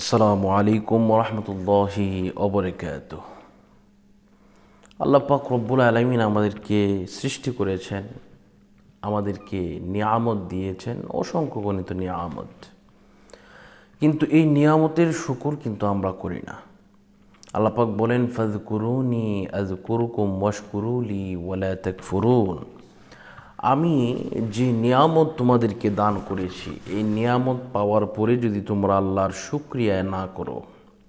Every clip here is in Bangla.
আসসালামু আলাইকুম রহমতুল্লাহি অবরকাত আল্লাহ পাক রব্বুল আলমিন আমাদেরকে সৃষ্টি করেছেন, আমাদেরকে নিয়ামত দিয়েছেন, অসংখ্য গণিত নিয়ামত। কিন্তু এই নিয়ামতের শুকুর কিন্তু আমরা করি না। আল্লাহ পাক বলেন ফাজ কুরুনি আজ কুরুকুম ওয়াশকুরুলি ওয়ালা তাকফুরুন। আমি যে নিয়ামত তোমাদেরকে দান করেছি, এই নিয়ামত পাওয়ার পরে যদি তোমরা আল্লাহর শুক্রিয়া না করো,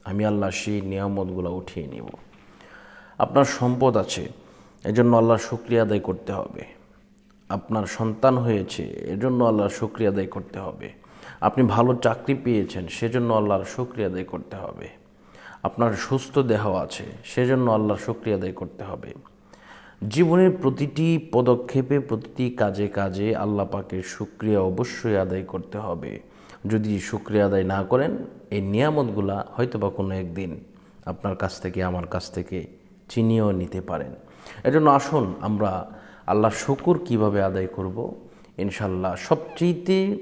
আমি আল্লাহ সেই নিয়ামতগুলো উঠিয়ে নেব। আপনার সম্পদ আছে, এজন্য আল্লাহর শুক্রিয়া আদায় করতে হবে। আপনার সন্তান হয়েছে, এজন্য আল্লাহর শুক্রিয়া আদায় করতে হবে। আপনি ভালো চাকরি পেয়েছেন, সেজন্য আল্লাহর শুক্রিয়া আদায় করতে হবে। আপনার সুস্থ দেহ আছে, সেজন্য আল্লাহর শুক্রিয়া আদায় করতে হবে। জীবনের প্রতিটি পদক্ষেপে, প্রতিটি কাজে কাজে আল্লাহ পাকের শুক্রিয়া অবশ্যই আদায় করতে হবে। যদি শুক্রিয়া আদায় না করেন, এই নিয়ামতগুলা হয়তো বা কোনো একদিন আপনার কাছ থেকে, আমার কাছ থেকে চিনিয়েও নিতে পারেন। এজন্য আসুন আমরা আল্লাহ শুকুর কীভাবে আদায় করব? ইনশাল্লাহ সবচেয়েতে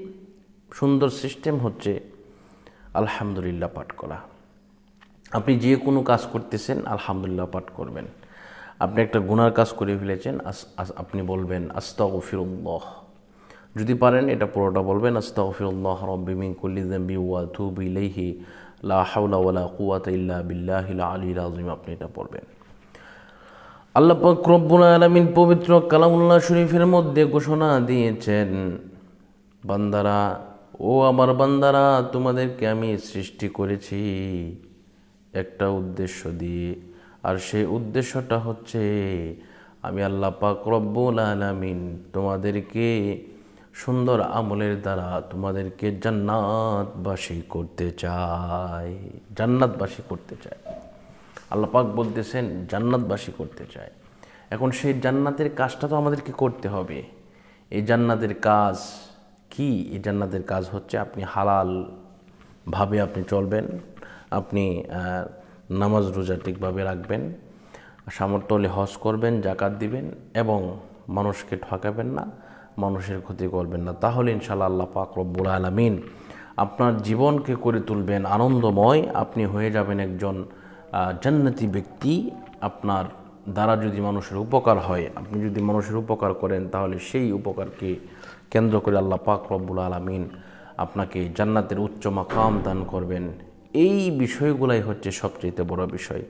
সুন্দর সিস্টেম হচ্ছে আলহামদুলিল্লাহ পাঠ করা। আপনি যে কোনো কাজ করতেছেন, আলহামদুলিল্লাহ পাঠ করবেন। আপনি একটা গুনার কাজ করে ফেলেছেন আপনি বলবেন, আস্তাগফিরুল্লাহ। যদি পারেন, এটা পুরোটা বলবেন, আস্তাগফিরুল্লাহ রব্বি মিন কুল্লি যামবি ওয়া তুবু ইলাইহি। লা হাওলা ওয়ালা কুওয়াতা ইল্লা বিল্লাহিল আলিয়্যিল আযীম, আপনি এটা পড়বেন। আল্লাহ পাক রব্বুল আলামিন পবিত্র কালামুল্লাহ শরীফের মধ্যে ঘোষণা দিয়েছেন, বান্দারা, ও আমার বান্দারা, তোমাদেরকে আমি সৃষ্টি করেছি। একটা উদ্দেশ্য দিয়ে আর সেই উদ্দেশ্যটা হচ্ছে আমি আল্লাহ পাক রব্বুল আলামিন তোমাদেরকে সুন্দর আমলের দ্বারা তোমাদেরকে জান্নাতবাসী করতে চাই, জান্নাতবাসী করতে চাই। আল্লাহ পাক বলতেছেন, জান্নাতবাসী করতে চায় এখন সেই জান্নাতের কাজটা তো আমাদেরকে করতে হবে। এই জান্নাতের কাজ কি? এই জান্নাতের কাজ হচ্ছে আপনি হালাল ভাবে আপনি চলবেন, আপনি নামাজ রোজা ঠিকভাবে রাখবেন, সামর্থ্য হলে হজ করবেন, জাকাত দিবেন এবং মানুষকে ঠকাবেন না, মানুষের ক্ষতি করবেন না। তাহলে ইনশাল্লাহ আল্লাহ পাক রব্বুল আলমিন আপনার জীবনকে করে তুলবেন আনন্দময়। আপনি হয়ে যাবেন একজন জান্নাতি ব্যক্তি। আপনার দ্বারা যদি মানুষের উপকার হয়, আপনি যদি মানুষের উপকার করেন, তাহলে সেই উপকারকে কেন্দ্র করে আল্লাহ পাক রব্বুল আলমিন আপনাকে জান্নাতের উচ্চ মাকাম দান করবেন। এই বিষয়গুলাই হচ্ছে সবচেয়ে বড় বিষয়।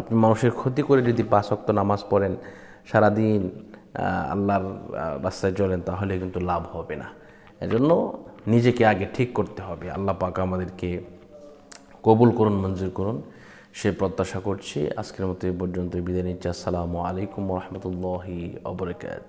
আপনি মানুষের ক্ষতি করে যদি পাঁচ অক্ত নামাজ পড়েন, সারাদিন আল্লাহর রাস্তায় চলেন, তাহলে কিন্তু লাভ হবে না। এজন্য নিজেকে আগে ঠিক করতে হবে। আল্লাহ পাক আমাদেরকে কবুল করুন, মঞ্জুর করুন। সে প্রত্যাশা করছি। আজকের মতো এই পর্যন্ত বিদায় নিচ্ছি। আসসালামু আলাইকুম রহমতুল্লাহি অবরকাত